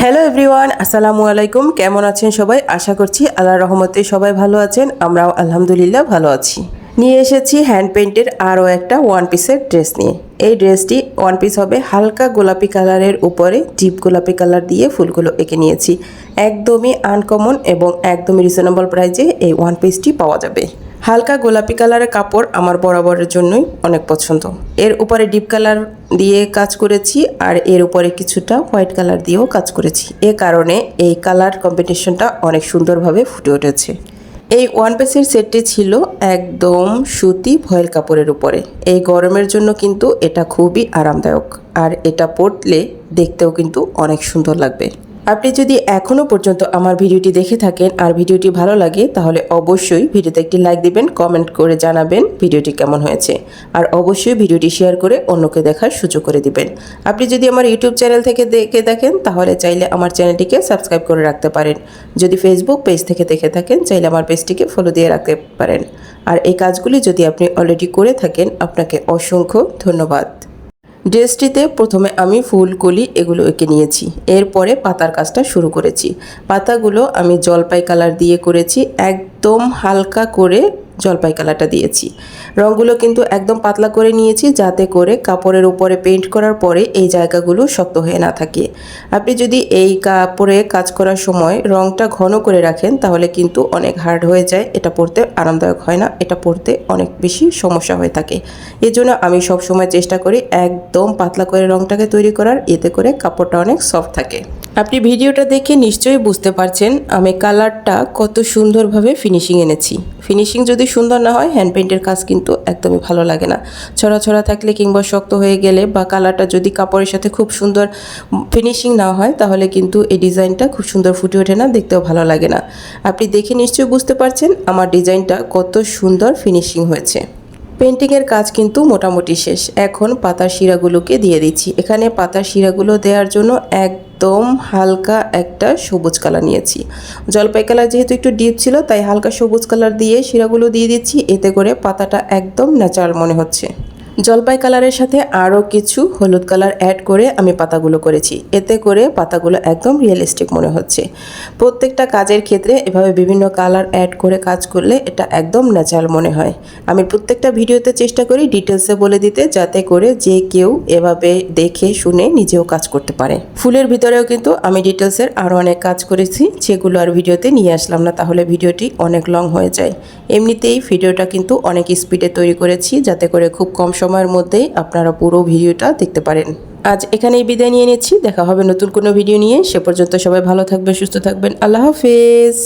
Hello everyone আসসালামু আলাইকুম। কেমন আছেন সবাই? আশা করছি আল্লাহর রহমতে সবাই ভালো আছেন। আমরাও আলহামদুলিল্লাহ ভালো আছি। নিয়ে এসেছি হ্যান্ড পেন্টের আরও একটা ওয়ান পিসের ড্রেস নিয়ে। এই ড্রেসটি ওয়ান পিস হবে, হালকা গোলাপি কালারের উপরে ডিপ গোলাপি কালার দিয়ে ফুলগুলো এঁকে নিয়েছি। একদমই আনকমন এবং একদমই রিজনেবল প্রাইজে এই ওয়ান পিসটি পাওয়া যাবে। হালকা গোলাপি কালারের কাপড় আমার বরাবরের জন্যই অনেক পছন্দ। এর উপরে ডিপ কালার দিয়ে কাজ করেছি আর এর উপরে কিছুটা হোয়াইট কালার দিয়েও কাজ করেছি। এ কারণে এই কালার কম্বিনেশনটা অনেক সুন্দরভাবে ফুটে উঠেছে। এই ওয়ান পিসের সেটটি ছিল একদম সুতি ভয়েল কাপড়ের উপরে। এই গরমের জন্য কিন্তু এটা খুবই আরামদায়ক। আর এটা পরলে দেখতেও কিন্তু অনেক সুন্দর লাগবে। আপনি যদি এখনও পর্যন্ত আমার ভিডিওটি দেখে থাকেন আর ভিডিওটি ভালো লাগে, তাহলে অবশ্যই ভিডিওতে একটি লাইক দিবেন কমেন্ট করে জানাবেন ভিডিওটি কেমন হয়েছে। আর অবশ্যই ভিডিওটি শেয়ার করে অন্যকে দেখার সুযোগ করে দিবেন। আপনি যদি আমার ইউটিউব চ্যানেল থেকে দেখে দেখেন তাহলে চাইলে আমার চ্যানেলটিকে সাবস্ক্রাইব করে রাখতে পারেন। যদি ফেসবুক পেজ থেকে দেখে থাকেন, চাইলে আমার পেজটিকে ফলো দিয়ে রাখতে পারেন। আর এই কাজগুলি যদি আপনি অলরেডি করে থাকেন, আপনাকে অসংখ্য ধন্যবাদ। ড্রেসটিতে প্রথমে আমি ফুলকলি এগুলো এঁকে নিয়েছি। এরপরে পাতার কাজটা শুরু করেছি। পাতাগুলো আমি জলপাই কালার দিয়ে করেছি। একদম হালকা করে জলপাই কালারটা দিয়েছি। রঙগুলো কিন্তু একদম পাতলা করে নিয়েছি যাতে করে কাপড়ের উপরে পেইন্ট করার পরে এই জায়গাগুলো শক্ত হয়ে না থাকে। আপনি যদি এই কাপড়ে কাজ করার সময় রঙটা ঘন করে রাখেন তাহলে কিন্তু অনেক হার্ড হয়ে যায়। এটা পরতে আরামদায়ক হয় না, এটা পরতে অনেক বেশি সমস্যা হয়ে থাকে। এই জন্য আমি সব সময় চেষ্টা করি একদম পাতলা করে রঙটাকে তৈরি করার, এতে করে কাপড়টা অনেক সফট থাকে। আপনি ভিডিওটা দেখে নিশ্চয়ই বুঝতে পারছেন আমি কালারটা কত সুন্দরভাবে ফিনিশিং এনেছি। ফিনিশিং যদি সুন্দর না হয় হ্যান্ড পেন্টের কাজ কিন্তু একদমই ভালো লাগে না। ছড়া ছড়া থাকলে কিংবা শক্ত হয়ে গেলে বা কালারটা যদি কাপড়ের সাথে খুব সুন্দর ফিনিশিং না হয়, তাহলে কিন্তু এই ডিজাইনটা খুব সুন্দর ফুটে ওঠে না, দেখতেও ভালো লাগে না। আপনি দেখে নিশ্চয়ই বুঝতে পারছেন আমার ডিজাইনটা কত সুন্দর ফিনিশিং হয়েছে। পেন্টিংয়ের কাজ কিন্তু মোটামুটি শেষ। এখন পাতার শিরাগুলোকে দিয়ে দিচ্ছি। এখানে পাতার শিরাগুলো দেওয়ার জন্য একদম হালকা একটা সবুজ কালার নিয়েছি। জলপাই কালার যেহেতু একটু ডিপ ছিল, তাই হালকা সবুজ কালার দিয়ে শিরাগুলো দিয়ে দিচ্ছি। এতে করে পাতাটা একদম ন্যাচারাল মনে হচ্ছে। জলপাই কালারের সাথে আরও কিছু হলুদ কালার অ্যাড করে আমি পাতাগুলো করেছি। এতে করে পাতাগুলো একদম রিয়েলিস্টিক মনে হচ্ছে। প্রত্যেকটা কাজের ক্ষেত্রে এভাবে বিভিন্ন কালার অ্যাড করে কাজ করলে এটা একদম ন্যাচারাল মনে হয়। আমি প্রত্যেকটা ভিডিওতে চেষ্টা করি ডিটেলসে বলে দিতে যাতে করে যে কেউ এভাবে দেখে, শুনে নিজেও কাজ করতে পারে। ফুলের ভিতরেও কিন্তু আমি ডিটেলসের আরও অনেক কাজ করেছি যেগুলো আর ভিডিওতে নিয়ে আসলাম না, তাহলে ভিডিওটি অনেক লং হয়ে যায়। এমনিতেই ভিডিওটা কিন্তু অনেক স্পিডে তৈরি করেছি, যাতে করে খুব কম সময়ের মধ্যেই আপনারা পুরো ভিডিওটা দেখতে পারেন। আজ এখানেই বিদায় নিয়ে নিচ্ছি। দেখা হবে নতুন কোনো ভিডিও নিয়ে। সে পর্যন্ত সবাই ভালো থাকবেন, সুস্থ থাকবেন। আল্লাহ হাফেজ।